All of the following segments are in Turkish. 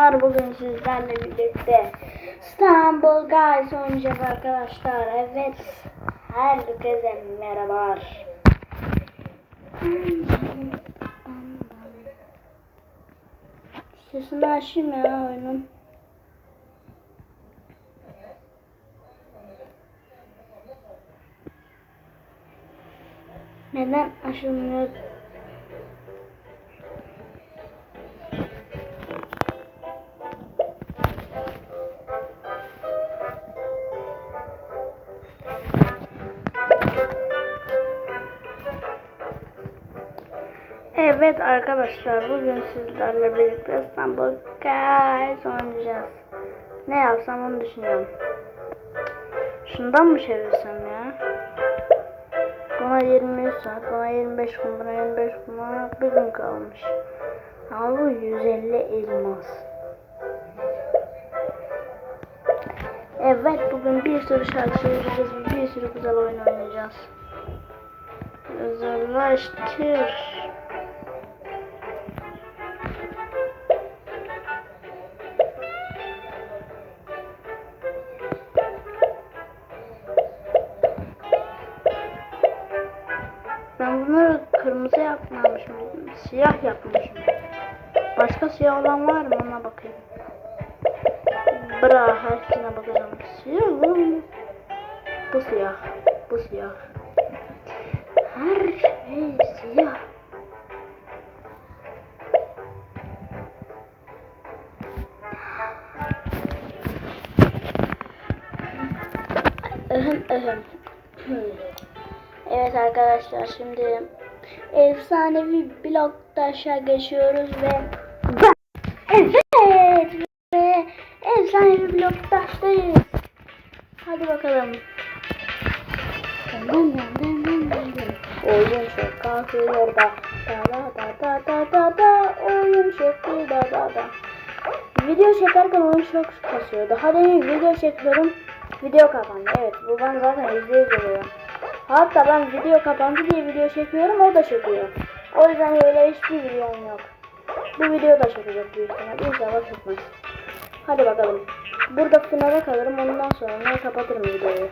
Var bugün sizlerle birlikte İstanbul Guys oynayacağız arkadaşlar. Evet. Herkese merhabalar. Sesini açayım ya oyunun. Neden açılmıyor? Evet arkadaşlar bugün sizlerle birlikte İstanbul Guys oynayacağız. Ne yapsam onu düşünüyorum. Şundan mı çevirsem ya? Buna 23 saat, buna 25 gün, buna 25 gün, buna bir gün kalmış. Ama bu 150 elmas. Evet bugün bir sürü şarkı söyleyeceğiz, bir sürü güzel oyun oynayacağız. Özelleştir. Yapmışım. Başka siyah olan var mı ona bakayım. Bra hepsine bakacağım. Siyah? Bu siyah. Bu siyah. Her şey siyah. Öhüm öhüm. Evet arkadaşlar şimdi efsanevi bloktaşa geçiyoruz ve evet ve efsanevi bloktaştayız. Hadi bakalım. Oyun çok kalkıyor da da da da da da da oyun çok da da da. Video çekerken oyun çok kasıyor. Daha demin video çekiyorum. Video kapandı. Evet bu ben zaten geliyor. Hatta ben video kapandı diye video çekiyorum o da çekiyor. O yüzden öyle hiçbir videom yok. Bu video da çekecek büyük ihtimal. İnşallah çıkmaz. Hadi bakalım. Burada finale kalırım ondan sonra kapatırım videoyu.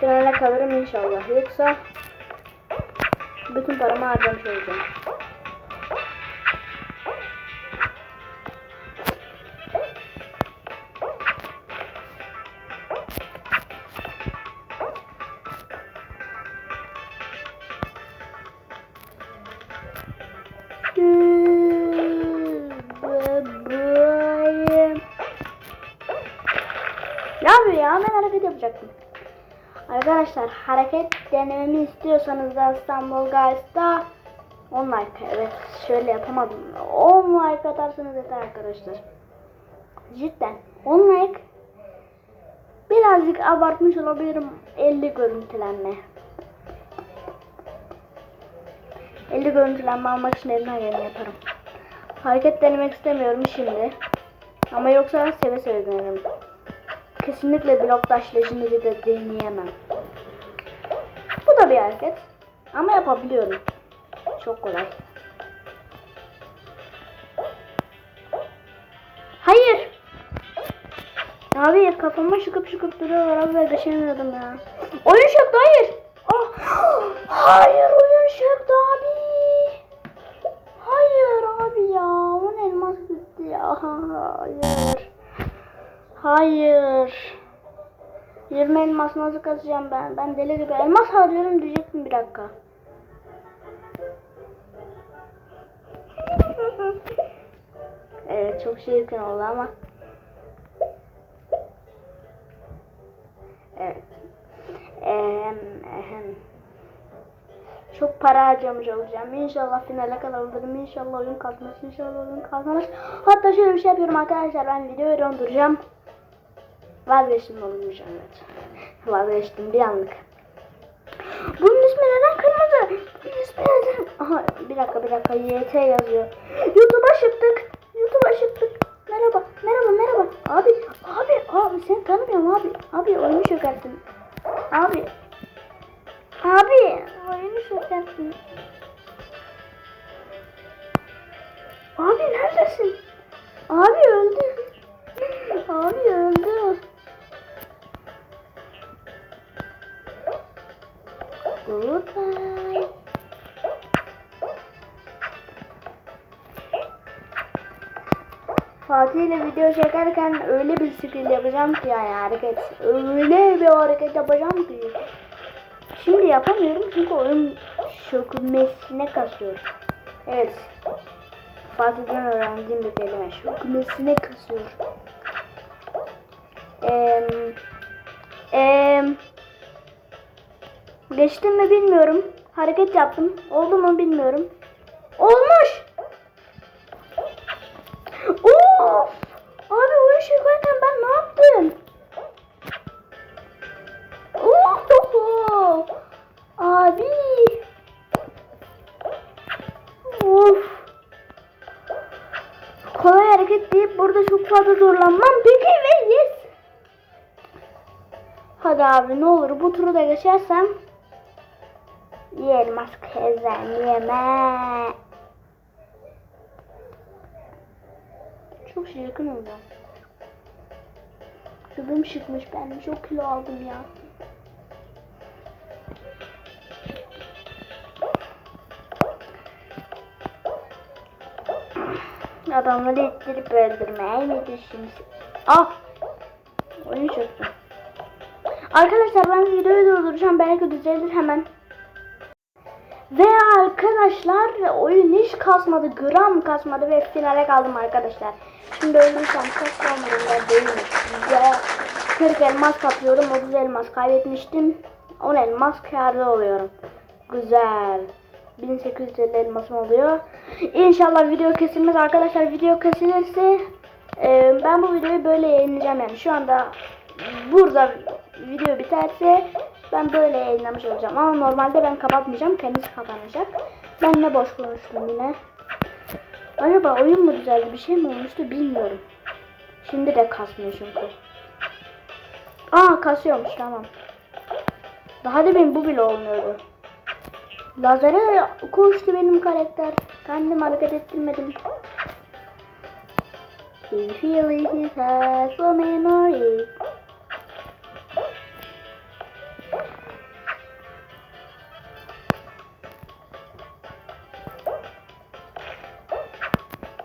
Finale kalırım inşallah. Yoksa bütün paramı harcamış olacağım. Ne yapıyor ya? Ben hareket yapacaktım. Arkadaşlar hareket denememi istiyorsanız da İstanbul Guys'ta 10 like. Evet şöyle yapamadım. 10 like atarsanız yeter arkadaşlar. Cidden 10 like. Birazcık abartmış olabilirim 50 görüntülenme. 50 görüntülenme almak için elimden geleni yaparım. Hareket denemek istemiyorum şimdi. Ama yoksa seve seve denerim. Kesinlikle blok taş legendary de deneyemem. Bu da bir hareket. Ama yapabiliyorum. Çok kolay. Hayır. Abi kafama şıkıp şıkıp duruyorlar abi ben geçemiyordum ya. Oyun çöktü hayır. Ah. Hayır oyun çöktü abi. Hayır abi ya. On elmas gitti ya. Hayır. Hayır. 20 elmas nasıl kazacağım ben? Ben deli gibi elmas harcıyorum diyecektim bir dakika. evet çok şirkin oldu ama. Evet. Ehem, ehem. Çok para harcamış olacağım. İnşallah finale kadar olurum. İnşallah oyun kalkmaz. İnşallah oyun kalkmaz. Hatta şöyle bir şey yapıyorum arkadaşlar. Ben videoyu donduracağım. Vazgeçtim olmuş evet. Vazgeçtim bir anlık. Bunun ismi neden kırmızı? Bunun ismi neden? Aha bir dakika bir dakika YT yazıyor. YouTube'a çıktık. YouTube'a çıktık. Merhaba merhaba merhaba. Abi abi abi seni tanımıyorum abi. Abi oyunu çökerttin. Abi. Abi oyunu Abi öldü. Abi öldü. Goodbye. Fatih ile video çekerken öyle bir skill yapacağım ki yani hareket. Öyle bir hareket yapacağım ki. Şimdi yapamıyorum çünkü oyun şökülmesine kasıyor. Evet. Fatih'den öğrendiğim bir kelime. Şökülmesine kasıyor. Eee eee Geçtim mi bilmiyorum. Hareket yaptım. Oldu mu bilmiyorum. Olmuş. Of! Abi oyun çekerken ben ne yaptım? Oh! Abi! Of! Kolay hareket deyip burada çok fazla zorlanmam. Peki ve yes! Hadi abi ne olur bu turu da geçersem Elmas kazan yeme. Çok şirkin oldu. Göbeğim çıkmış ben çok kilo aldım ya. Adamları ittirip öldürmeye mi düşünsün? Ah! Oyun çöktü. Arkadaşlar ben videoyu durduracağım. Belki düzelir hemen. Ve arkadaşlar oyun hiç kasmadı. Gram kasmadı ve finale kaldım arkadaşlar. Şimdi ölürsem çok umurumda değilmiş. Ve 40 elmas kapıyorum. 30 elmas kaybetmiştim. 10 elmas kârda oluyorum. Güzel. 1850 elmasım oluyor. İnşallah video kesilmez arkadaşlar. Video kesilirse e, ben bu videoyu böyle yayınlayacağım yani. Şu anda burada video biterse ben böyle yayınlamış olacağım. Ama normalde ben kapatmayacağım. Kendisi kapanacak. Ben ne boş konuştum yine. Acaba oyun mu düzeldi? Bir şey mi olmuştu bilmiyorum. Şimdi de kasmıyor çünkü. Aa kasıyormuş tamam. Daha demin bu bile olmuyordu. Lazere koştu benim karakter. Kendim hareket ettirmedim. He feels has a memory.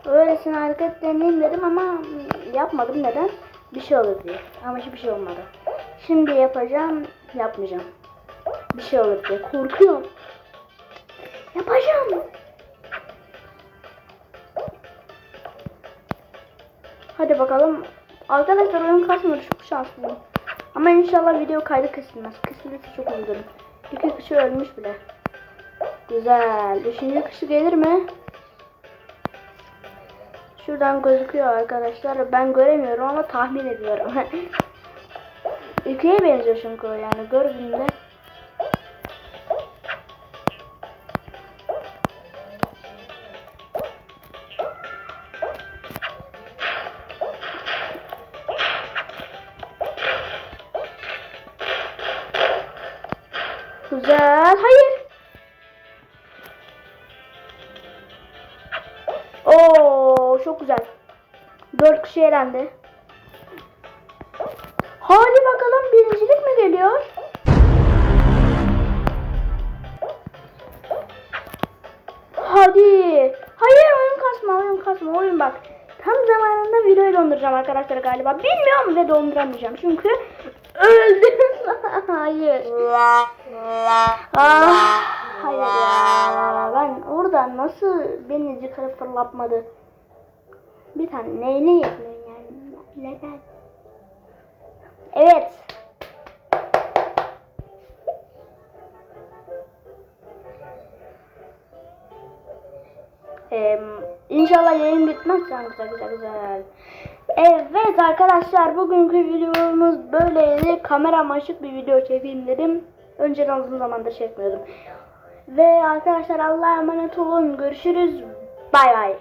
Öylesine hareket deneyim dedim ama yapmadım neden? Bir şey olur diye. Ama hiçbir şey olmadı. Şimdi yapacağım, yapmayacağım. Bir şey olur diye korkuyorum. Yapacağım. Hadi bakalım. Arkadaşlar oyun kasmıyor çok şanslıyım. Ama inşallah video kaydı kesilmez. Kesilirse çok üzülürüm. İki kişi ölmüş bile. Güzel. Üçüncü kişi gelir mi? Şuradan gözüküyor arkadaşlar. Ben göremiyorum ama tahmin ediyorum. İkiye benziyor çünkü yani gördüğümde. Güzel. Hayır. Kişi elendi. Hadi bakalım birincilik mi geliyor? Hadi. Hayır oyun kasma oyun kasma oyun bak. Tam zamanında videoyu donduracağım arkadaşlar galiba. Bilmiyorum ve donduramayacağım çünkü öldüm. hayır. Ah, hayır ya. Ben orada nasıl beni yukarı fırlatmadı? Bir tane neyle yapıyorsun yani? Neden? Evet. Ee, inşallah yayın bitmez. Güzel güzel güzel. Evet arkadaşlar bugünkü videomuz böyleydi. Kamera açık bir video çekeyim dedim. Önceden uzun zamandır çekmiyordum. Ve arkadaşlar Allah'a emanet olun. Görüşürüz. Bay bay.